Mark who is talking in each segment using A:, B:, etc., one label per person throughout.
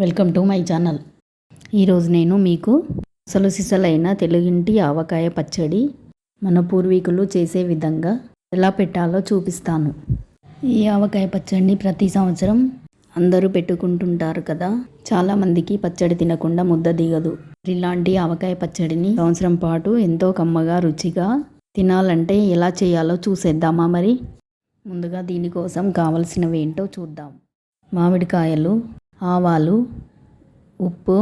A: Welcome to my channel. ఈరోజు నేను మీకు అసలు సిసలైన తెలుగింటి ఆవకాయ పచ్చడి మన పూర్వీకులు చేసే విధంగా ఎలా పెట్టాలో చూపిస్తాను. ఈ ఆవకాయ పచ్చడిని ప్రతి సంవత్సరం అందరూ పెట్టుకుంటుంటారు కదా. చాలామందికి పచ్చడి తినకుండా ముద్ద దిగదు. ఇలాంటి ఆవకాయ పచ్చడిని సంవత్సరం పాటు ఎంతో కమ్మగా రుచిగా తినాలంటే ఎలా చేయాలో చూసేద్దామా మరి? ముందుగా దీనికోసం కావలసినవి ఏంటో చూద్దాం. మామిడికాయలు ఆవాలు ఉప్పు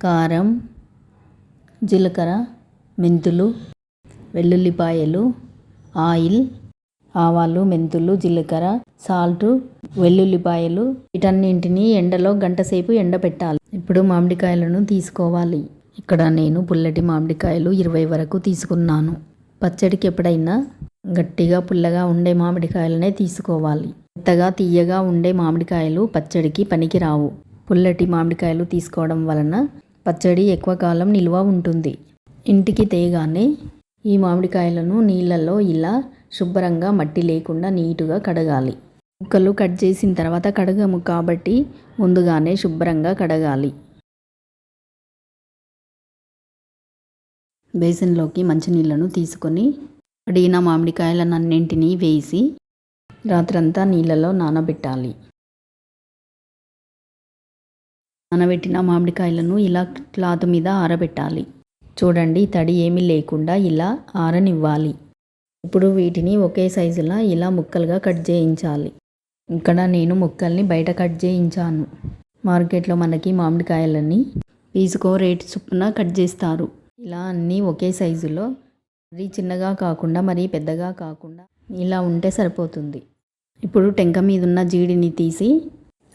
A: కారం జీలకర్ర మెంతులు వెల్లుల్లిపాయలు ఆయిల్ ఆవాలు మెంతులు జీలకర్ర సాల్ట్ వెల్లుల్లిపాయలు వీటన్నింటినీ ఎండలో గంటసేపు ఎండపెట్టాలి ఎండబెట్టాలి. ఇప్పుడు మామిడికాయలను తీసుకోవాలి. ఇక్కడ నేను పుల్లటి మామిడికాయలు ఇరవై వరకు తీసుకున్నాను. పచ్చడికి ఎప్పుడైనా గట్టిగా పుల్లగా ఉండే మామిడికాయలనే తీసుకోవాలి. మెత్తగా తీయగా ఉండే మామిడికాయలు పచ్చడికి పనికిరావు. పుల్లటి మామిడికాయలు తీసుకోవడం వలన పచ్చడి ఎక్కువ కాలం నిల్వ ఉంటుంది. ఇంటికి తేగానే ఈ మామిడికాయలను నీళ్ళల్లో ఇలా శుభ్రంగా మట్టి లేకుండా నీటుగా కడగాలి. ముక్కలు కట్ చేసిన తర్వాత కడగము కాబట్టి ముందుగానే శుభ్రంగా కడగాలి. బేసిన్లోకి మంచినీళ్ళను తీసుకొని కడిగిన మామిడికాయలనన్నింటినీ వేసి రాత్రంతా నీళ్ళలో నానబెట్టాలి. నానబెట్టిన మామిడికాయలను ఇలా క్లాత్ మీద ఆరబెట్టాలి. చూడండి తడి ఏమీ లేకుండా ఇలా ఆరనివ్వాలి. ఇప్పుడు వీటిని ఒకే సైజులా ఇలా ముక్కలుగా కట్ చేయించాలి. ఇక్కడ నేను ముక్కల్ని బయట కట్ చేయించాను. మార్కెట్లో మనకి మామిడికాయలని పీసుకో రేటు చొప్పున కట్ చేస్తారు. ఇలా అన్నీ ఒకే సైజులో మరీ చిన్నగా కాకుండా మరీ పెద్దగా కాకుండా ఇలా ఉంటే సరిపోతుంది. ఇప్పుడు టెంక మీద ఉన్న జీడిని తీసి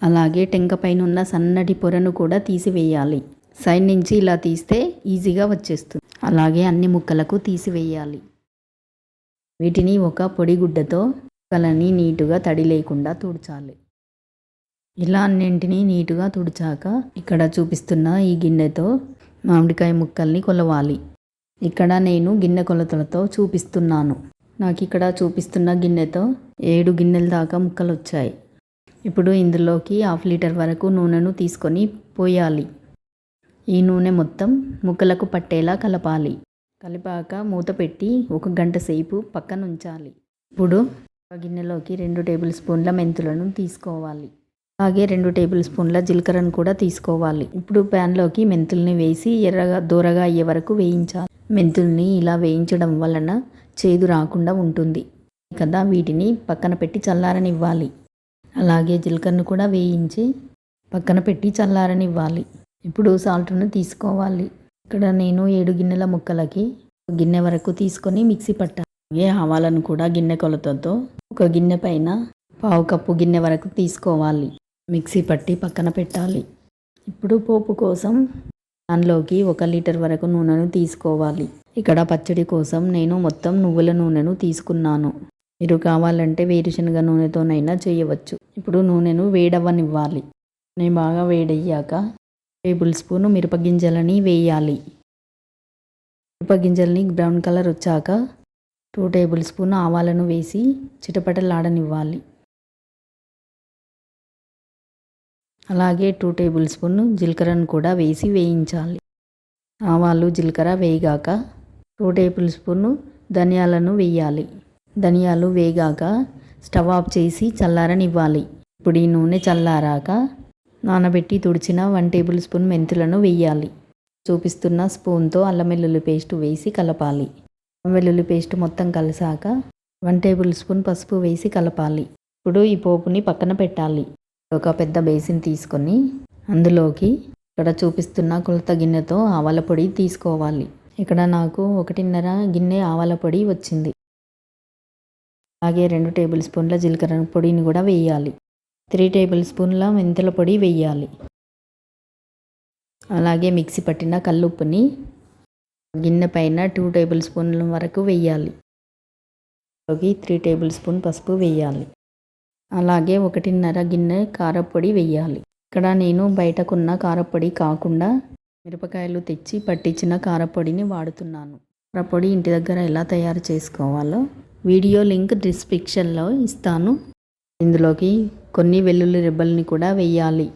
A: అలాగే టెంక పైన ఉన్న సన్నటి పొరను కూడా తీసివేయాలి. సైడ్ నుంచి ఇలా తీస్తే ఈజీగా వచ్చేస్తుంది. అలాగే అన్ని ముక్కలకు తీసివేయాలి. వీటిని ఒక పొడిగుడ్డతో ముక్కలని నీటుగా తడి లేకుండా తుడచాలి. ఇలా అన్నింటినీ నీటుగా తుడిచాక ఇక్కడ చూపిస్తున్న ఈ గిన్నెతో మామిడికాయ ముక్కల్ని కొలవాలి. ఇక్కడ నేను గిన్నె కొలతలతో చూపిస్తున్నాను. నాకు ఇక్కడ చూపిస్తున్న గిన్నెతో ఏడు గిన్నెల దాకా ముక్కలు వచ్చాయి ఇప్పుడు ఇందులోకి హాఫ్ లీటర్ వరకు నూనెను తీసుకొని పోయాలి. ఈ నూనె మొత్తం ముక్కలకు పట్టేలా కలపాలి. కలిపాక మూత పెట్టి ఒక గంట సేపు పక్కన ఉంచాలి ఇప్పుడు గిన్నెలోకి రెండు టేబుల్ స్పూన్ల మెంతులను తీసుకోవాలి. అలాగే రెండు టేబుల్ స్పూన్ల జీలకర్రను కూడా తీసుకోవాలి. ఇప్పుడు ప్యాన్లోకి మెంతుల్ని వేసి ఎర్రగా దూరగా అయ్యే వరకు వేయించాలి. మెంతుల్ని ఇలా వేయించడం వలన చేదు రాకుండా ఉంటుంది. కదా వీటిని పక్కన పెట్టి చల్లారనివ్వాలి. అలాగే జీలకర్రను కూడా వేయించి పక్కన పెట్టి చల్లారనివ్వాలి. ఇప్పుడు సాల్ట్ను తీసుకోవాలి. ఇక్కడ నేను ఏడు గిన్నెల ముక్కలకి ఒక గిన్నె వరకు తీసుకొని మిక్సీ పట్టాను అలాగే ఆవాలను కూడా గిన్నె కొలతతో ఒక గిన్నె పైన పావు కప్పు గిన్నె వరకు తీసుకోవాలి. మిక్సీ పట్టి పక్కన పెట్టాలి. ఇప్పుడు పోపు కోసం దానిలోకి ఒక లీటర్ వరకు నూనెను తీసుకోవాలి. ఇక్కడ పచ్చడి కోసం నేను మొత్తం నువ్వుల నూనెను తీసుకున్నాను. మీరు కావాలంటే వేరుశనగ నూనెతోనైనా చేయవచ్చు. ఇప్పుడు నూనెను వేడవ్వనివ్వాలి. నేను బాగా వేడయ్యాక టేబుల్ స్పూన్ మిరపగింజలని వేయాలి. మిరపగింజల్ని బ్రౌన్ కలర్ వచ్చాక టూ టేబుల్ స్పూన్ ఆవాలను వేసి చిటపటలాడనివ్వాలి. అలాగే టూ టేబుల్ స్పూన్ జీలకర్రను కూడా వేసి వేయించాలి. ఆవాలు జీలకర్ర వేయగాక టూ టేబుల్ స్పూన్ ధనియాలను వేయాలి. ధనియాలు వేగాక స్టవ్ ఆఫ్ చేసి చల్లారనివ్వాలి. ఇప్పుడు ఈ నూనె చల్లారాక నానబెట్టి తుడిచిన వన్ టేబుల్ స్పూన్ మెంతులను వేయాలి. చూపిస్తున్న స్పూన్తో అల్లం వెల్లుల్లి పేస్ట్ వేసి కలపాలి. అల్లం వెల్లుల్లి పేస్ట్ మొత్తం కలిసాక వన్ టేబుల్ స్పూన్ పసుపు వేసి కలపాలి. ఇప్పుడు ఈ పోపుని పక్కన పెట్టాలి. ఒక పెద్ద బేసిన్ తీసుకొని అందులోకి ఇక్కడ చూపిస్తున్న కొలత గిన్నెతో ఆవాల పొడి తీసుకోవాలి. ఇక్కడ నాకు ఒకటిన్నర గిన్నె ఆవాల పొడి వచ్చింది. అలాగే రెండు టేబుల్ స్పూన్ల జీలకర్ర పొడిని కూడా వేయాలి. త్రీ టేబుల్ స్పూన్ల మెంతుల పొడి వేయాలి. అలాగే మిక్సీ పట్టిన కల్లుప్పుని గిన్నె పైన టూ టేబుల్ స్పూన్ల వరకు వేయాలి. త్రీ టేబుల్ స్పూన్ పసుపు వేయాలి. అలాగే ఒకటిన్నర గిన్నె కారపొడి వెయ్యాలి ఇక్కడ నేను బయటకున్న కారపొడి కాకుండా మిరపకాయలు తెచ్చి పట్టించిన కారపొడిని వాడుతున్నాను. కారపొడి ఇంటి దగ్గర ఎలా తయారు చేసుకోవాలో వీడియో లింక్ డిస్క్రిప్షన్లో ఇస్తాను. ఇందులోకి కొన్ని వెల్లుల్లి రెబ్బల్ని కూడా వెయ్యాలి.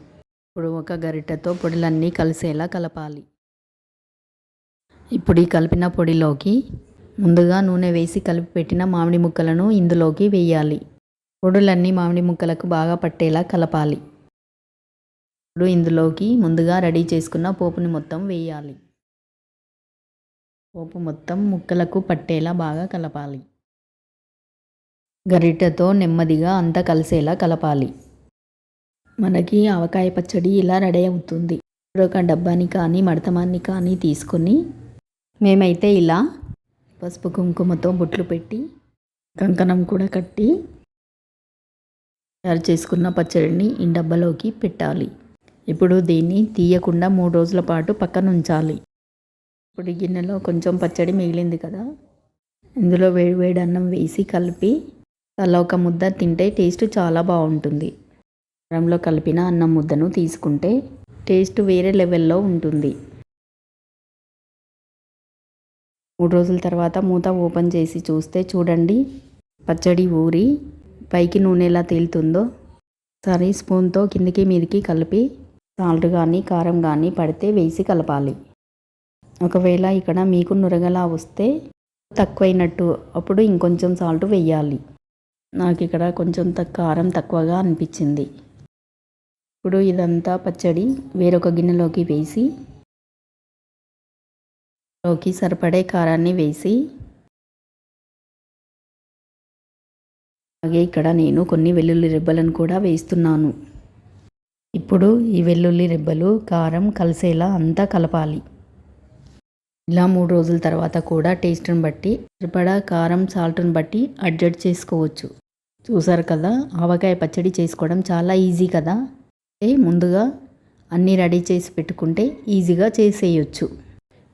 A: ఇప్పుడు ఒక గరిటెతో పొడిలన్నీ కలిసేలా కలపాలి. ఇప్పుడు ఈ కలిపిన పొడిలోకి ముందుగా నూనె వేసి కలిపి పెట్టిన మామిడి ముక్కలను ఇందులోకి వేయాలి పొడులన్నీ మామిడి ముక్కలకు బాగా పట్టేలా కలపాలి. ఇప్పుడు ఇందులోకి ముందుగా రెడీ చేసుకున్న పోపుని మొత్తం వేయాలి. పోపు మొత్తం ముక్కలకు పట్టేలా బాగా కలపాలి. గరిటెతో నెమ్మదిగా అంతా కలిసేలా కలపాలి. మనకి ఆవకాయ పచ్చడి ఇలా రెడీ అవుతుంది. ఇప్పుడు ఒక డబ్బాని కానీ మడతమాన్ని కానీ తీసుకొని మేమైతే ఇలా పసుపు కుంకుమతో బొట్లు పెట్టి కంకణం కూడా కట్టి తయారు చేసుకున్న పచ్చడిని ఈ డబ్బాలోకి పెట్టాలి. ఇప్పుడు దీన్ని తీయకుండా మూడు రోజుల పాటు పక్కన ఉంచాలి. ఇప్పుడు గిన్నెలో కొంచెం పచ్చడి మిగిలింది కదా. ఇందులో వేడి వేడి అన్నం వేసి కలిపి తల ఒక ముద్ద తింటే టేస్ట్ చాలా బాగుంటుంది. కారంలో కలిపిన అన్నం ముద్దను తీసుకుంటే టేస్ట్ వేరే లెవెల్లో ఉంటుంది. మూడు రోజుల తర్వాత మూత ఓపెన్ చేసి చూస్తే చూడండి. పచ్చడి ఊరి పైకి నూనె ఎలా తేలుతుందో. సరే స్పూన్తో కిందికి మీదికి కలిపి సాల్ట్ కానీ కారం కానీ పడితే వేసి కలపాలి. ఒకవేళ ఇక్కడ మీకు నురగలా వస్తే తక్కువైనట్టు అప్పుడు ఇంకొంచెం సాల్ట్ వేయాలి. నాకు ఇక్కడ కొంచెం కారం తక్కువగా అనిపించింది. ఇప్పుడు ఇదంతా పచ్చడి వేరొక గిన్నెలోకి వేసి లోకి సరిపడే కారాన్ని వేసి అలాగే ఇక్కడ నేను కొన్ని వెల్లుల్లి రెబ్బలను కూడా వేస్తున్నాను. ఇప్పుడు ఈ వెల్లుల్లి రెబ్బలు కారం కలిసేలా అంతా కలపాలి. ఇలా మూడు రోజుల తర్వాత కూడా టేస్ట్ని బట్టి సరిపడా కారం సాల్ట్ని బట్టి అడ్జస్ట్ చేసుకోవచ్చు. చూసారు కదా ఆవకాయ పచ్చడి చేసుకోవడం చాలా ఈజీ కదా? ముందుగా అన్నీ రెడీ చేసి పెట్టుకుంటే ఈజీగా చేసేయచ్చు.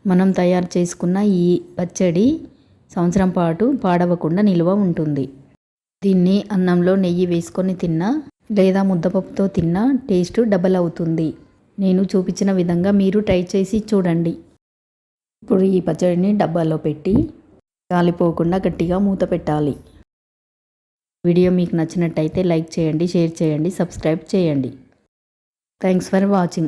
A: మనం తయారు చేసుకున్న ఈ పచ్చడి సంవత్సరం పాటు పాడవకుండా నిల్వ ఉంటుంది. దీన్ని అన్నంలో నెయ్యి వేసుకొని తిన్నా లేదా ముద్దపప్పుతో తిన్నా టేస్ట్ డబల్ అవుతుంది. నేను చూపించిన విధంగా మీరు ట్రై చేసి చూడండి. ఇప్పుడు ఈ పచ్చడిని డబ్బాలో పెట్టి కాలిపోకుండా గట్టిగా మూత పెట్టాలి. వీడియో మీకు నచ్చినట్టయితే లైక్ చేయండి షేర్ చేయండి సబ్స్క్రైబ్ చేయండి. Thanks for watching.